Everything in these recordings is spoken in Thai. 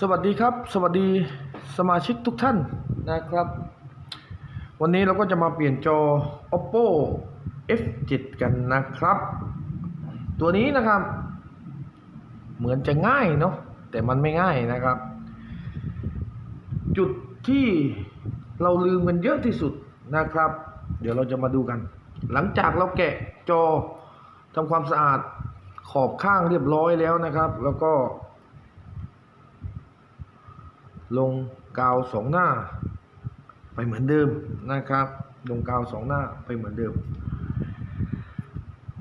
สวัสดีครับ สวัสดีสมาชิกทุกท่านนะครับ วันนี้เราก็จะมาเปลี่ยนจอ oppo f7 กันนะครับ ตัวนี้นะครับ เหมือนจะง่ายเนาะแต่มันไม่ง่ายนะครับ จุดที่เราลืมกันเยอะที่สุดนะครับ เดี๋ยวเราจะมาดูกัน หลังจากเราแกะจอทำความสะอาดขอบข้างเรียบร้อยแล้วนะครับ แล้วก็ ลงกาวสองหน้า ไปเหมือนเดิมนะครับ ลงกาวสองหน้าไปเหมือนเดิม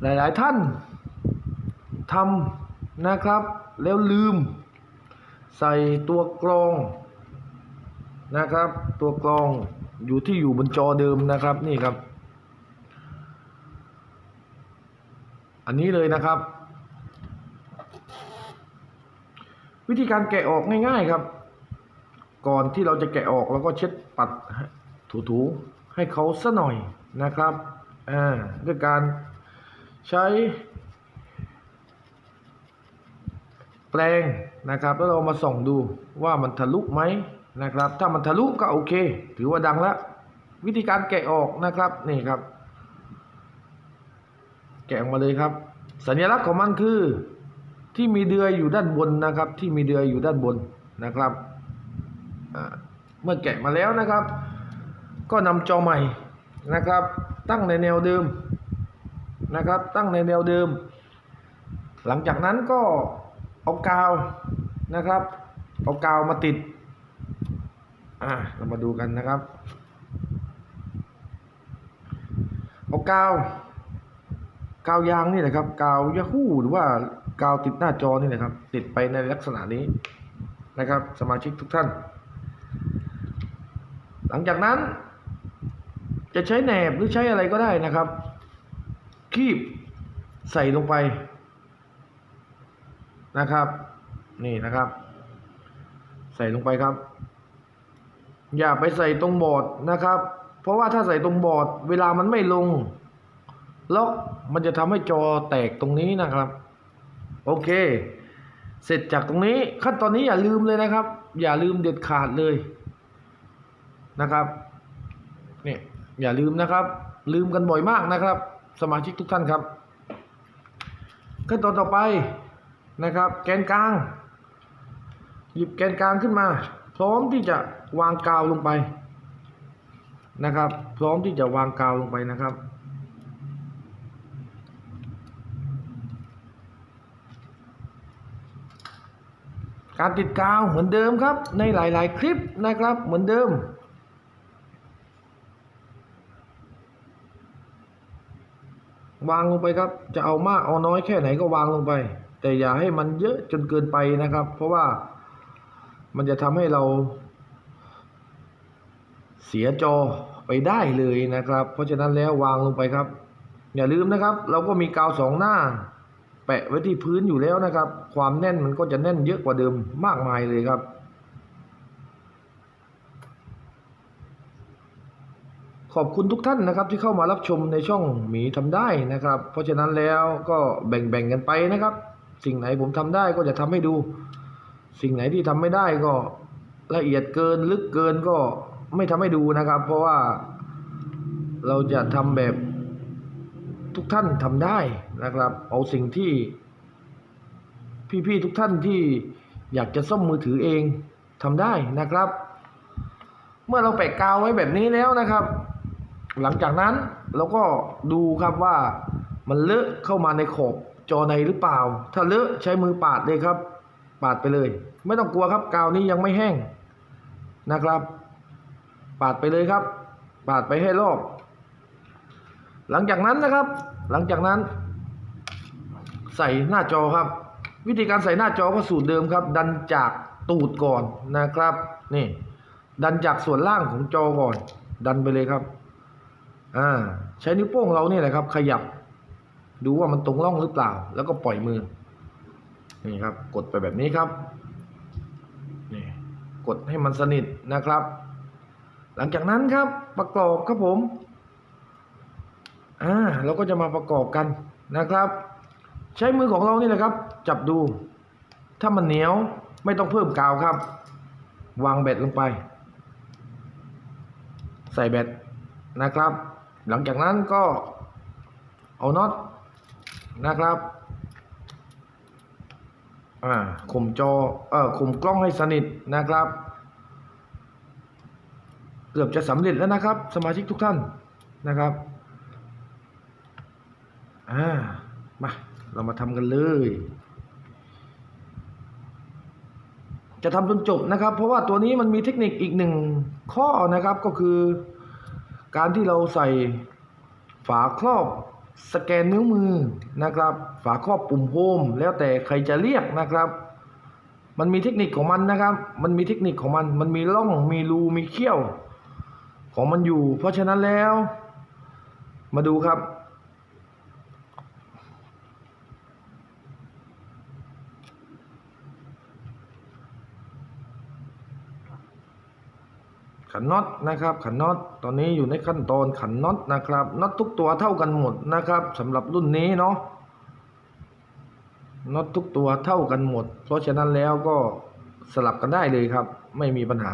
หลายๆท่านทำนะครับ แล้วลืม ใส่ตัวกรองนะครับ ตัวกรองอยู่ที่อยู่บนจอเดิมนะครับนี่ครับ อันนี้เลยนะครับ วิธีการแกะออกง่าย ๆครับ ก่อนที่เราจะแกะออกเราก็เช็ดปัดถูๆให้เขาซะหน่อยนะครับอ่าด้วยการใช้แปลงนะครับแล้วเรามาส่องดูว่ามันทะลุไหมนะครับ ถ้ามันทะลุก็โอเค ถือว่าดังแล้ววิธีการแกะออกนะครับนี่ครับ แกะออกมาเลยครับ สัญลักษณ์ของมันคือที่มีเดือยอยู่ด้านบนนะครับ ที่มีเดือยอยู่ด้านบนนะครับ เมื่อแกะมาแล้วนะครับ ก็นำจอใหม่นะครับ ตั้งในแนวเดิมนะครับ ตั้งในแนวเดิม หลังจากนั้นก็เอากาวนะครับเอากาวมาติดอ่าเรามาดูกันนะครับเอากาวกาวยางนี่แหละครับกาวยาฮูหรือว่ากาวติดหน้าจอนี่แหละครับ ติดไปในลักษณะนี้นะครับ สมาชิกทุกท่าน หลังจากนั้น จะใช้แหนบหรือใช้อะไรก็ได้นะครับ คีบใส่ลงไปนะครับ นี่นะครับ ใส่ลงไปครับ อย่าไปใส่ตรงบอร์ดนะครับ เพราะว่าถ้าใส่ตรงบอร์ด เวลามันไม่ลงล็อกมันจะทำให้จอแตกตรงนี้นะครับ โอเค เสร็จจากตรงนี้ขั้นตอนนี้อย่าลืมเลยนะครับ อย่าลืมเด็ดขาดเลย นะครับเนี่ยอย่าลืมนะครับ ลืมกันบ่อยมากนะครับ สมาชิกทุกท่านครับขั้นตอนต่อไปนะครับ แกนกลาง หยิบแกนกลางขึ้นมา พร้อมที่จะวางกาวลงไปนะครับ พร้อมที่จะวางกาวลงไปนะครับการติดกาวเหมือนเดิมครับ ในหลาย ๆ คลิปนะครับเหมือนเดิม วางลงไปครับ จะเอามากเอาน้อยแค่ไหนก็วางลงไป แต่อย่าให้มันเยอะจนเกินไปนะครับ เพราะว่ามันจะทำให้เรา เสียจอไปได้เลยนะครับ เพราะฉะนั้นแล้ววางลงไปครับ อย่าลืมนะครับ เราก็มีกาวสองหน้า แปะไว้ที่พื้นอยู่แล้วนะครับ ความแน่นมันก็จะแน่นเยอะกว่าเดิมมากมายเลยครับ ขอบคุณทุกท่านนะครับที่เข้ามารับชมในช่องหมีทำได้นะครับ เพราะฉะนั้นแล้วก็แบ่งๆกันไปนะครับ สิ่งไหนผมทำได้ก็จะทำให้ดู สิ่งไหนที่ทำไม่ได้ก็ละเอียดเกินลึกเกินก็ไม่ทำให้ดูนะครับ เพราะว่าเราจะทำแบบทุกท่านทำได้นะครับ เอาสิ่งที่พี่ๆทุกท่านที่อยากจะซ่อมมือถือเองทำได้นะครับ เมื่อเราแปะกาวไว้แบบนี้แล้วนะครับ หลังจากนั้นเราก็ดูครับว่ามันเลอะเข้ามาในขอบจอในหรือเปล่า ถ้าเลอะใช้มือปาดเลยครับ ปาดไปเลย ไม่ต้องกลัวครับกาวนี้ยังไม่แห้งนะครับ ปาดไปเลยครับ ปาดไปให้รอบ หลังจากนั้นนะครับ หลังจากนั้น ใส่หน้าจอครับ วิธีการใส่หน้าจอก็สูตรเดิมครับ ดันจากตูดก่อนนะครับ นี่ ดันจากส่วนล่างของจอก่อน ดันไปเลยครับ อ่าใช้นิ้วโป้งเราเนี่ยแหละครับ ขยับ ดูว่ามันตรงร่องหรือเปล่า แล้วก็ปล่อยมือนี่ครับ กดไปแบบนี้ครับนี่กดให้มันสนิทนะครับ หลังจากนั้นครับประกอบครับผมอ่าเราก็จะมาประกอบกันนะครับ ใช้มือของเรานี่แหละครับ จับดู ถ้ามันเหนียวไม่ต้องเพิ่มกาวครับ วางแบตลงไป ใส่แบตนะครับ หลังจากนั้นก็เอาน็อตนะครับอ่าข่มจอเออข่มกล้องให้สนิทนะครับ เกือบจะสำเร็จแล้วนะครับ สมาชิกทุกท่านนะครับอ่ามาเรามาทำกันเลย จะทำจนจบนะครับ เพราะว่าตัวนี้มันมีเทคนิคอีกหนึ่งข้อนะครับก็คือ การที่เราใส่ฝาครอบสแกนนิ้วมือนะครับ ฝาครอบปุ่มโฮมแล้วแต่ใครจะเรียกนะครับ มันมีเทคนิคของมันนะครับ มันมีเทคนิคของมัน มันมีร่องมีรูมีเขี้ยว ของมันอยู่ เพราะฉะนั้นแล้ว มาดูครับ ขันน็อตนะครับขันน็อตตอนนี้อยู่ในขั้นตอนขันน็อตนะครับน็อตทุกตัวเท่ากันหมดนะครับสำหรับรุ่นนี้เนาะน็อตทุกตัวเท่ากันหมด เพราะฉะนั้นแล้วก็สลับกันได้เลยครับ ไม่มีปัญหา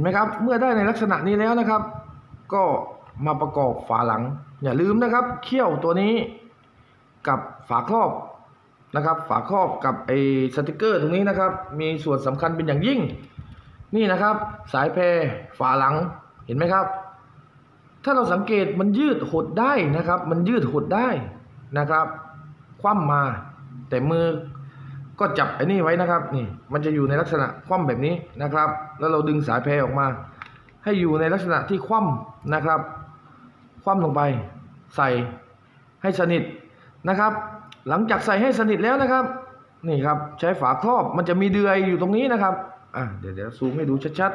นไหมครับ เมื่อได้ในลักษณะนี้แล้วนะครับ ก็มาประกอบฝาหลัง อย่าลืมนะครับ เขี้ยวตัวนี้กับฝาครอบนะครับ ฝาครอบกับไอ้สติกเกอร์ตรงนี้นะครับ มีส่วนสำคัญเป็นอย่างยิ่ง นี่นะครับ สายแพรฝาหลังเห็นไหมครับ ถ้าเราสังเกตมันยืดหดได้นะครับ มันยืดหดได้นะครับ คว่ำมา แต่มือ ก็จับไอ้นี่ไว้นะครับนี่มันจะอยู่ในลักษณะคว่ำแบบนี้นะครับ แล้วเราดึงสายแพรออกมา ให้อยู่ในลักษณะที่คว่ำนะครับ คว่ำลงไป ใส่ให้สนิทนะครับ หลังจากใส่ให้สนิทแล้วนะครับนี่ครับใช้ฝาครอบมันจะมีเดือยอยู่ตรงนี้นะครับอะเดี๋ยวเดี๋ยวซูมให้ดูชัด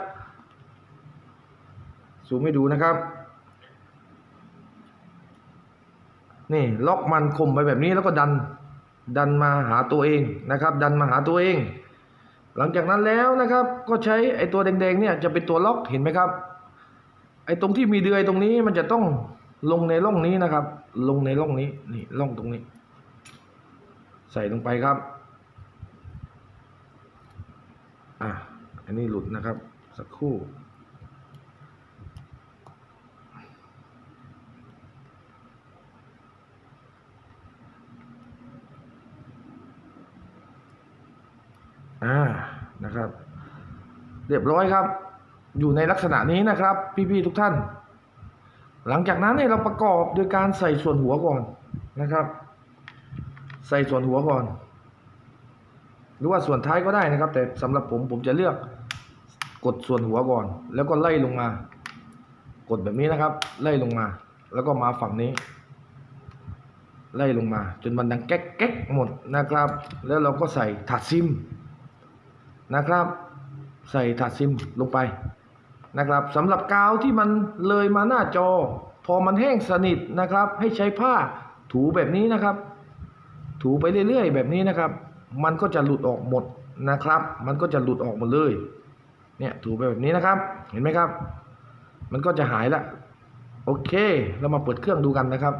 ๆซูมให้ดูนะครับนี่ล็อกมันข่มไปแบบนี้แล้วก็ดัน ดันมาหาตัวเองนะครับ ดันมาหาตัวเอง หลังจากนั้นแล้วนะครับ ก็ใช้ไอ้ตัวแดงๆเนี่ยจะเป็นตัวล็อกเห็นไหมครับ ไอ้ตรงที่มีเดือยตรงนี้มันจะต้องลงในร่องนี้นะครับ ลงในร่องนี้นี่ร่องตรงนี้ ใส่ลงไปครับอะอันนี้หลุดนะครับ สักครู่ อ่านะครับ เรียบร้อยครับ อยู่ในลักษณะนี้นะครับ พี่ๆทุกท่าน หลังจากนั้นเนี่ยเราประกอบโดยการใส่ส่วนหัวก่อนนะครับ ใส่ส่วนหัวก่อน หรือว่าส่วนท้ายก็ได้นะครับ แต่สำหรับผมผมจะเลือกกดส่วนหัวก่อน แล้วก็ไล่ลงมา กดแบบนี้นะครับ ไล่ลงมา แล้วก็มาฝั่งนี้ ไล่ลงมา จนมันดังแก๊กแก๊กหมดนะครับ แล้วเราก็ใส่ถาดซิม นะครับ ใส่ถาดซิมลงไปนะครับสำหรับกาวที่มันเลยมาหน้าจอ พอมันแห้งสนิทนะครับ ให้ใช้ผ้าถูแบบนี้นะครับ ถูไปเรื่อยๆ แบบนี้นะครับ มันก็จะหลุดออกหมดนะครับ มันก็จะหลุดออกหมดเลยเนี่ยถูไปแบบนี้นะครับเห็นไหมครับ มันก็จะหายละโอเค เรามาเปิดเครื่องดูกันนะครับ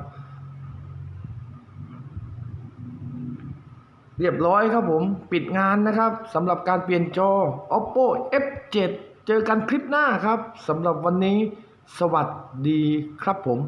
เรียบร้อยครับผมปิดงานนะครับสำหรับการเปลี่ยนจอ oppo f7 เจอกันคลิปหน้าครับสำหรับวันนี้ สวัสดีครับผม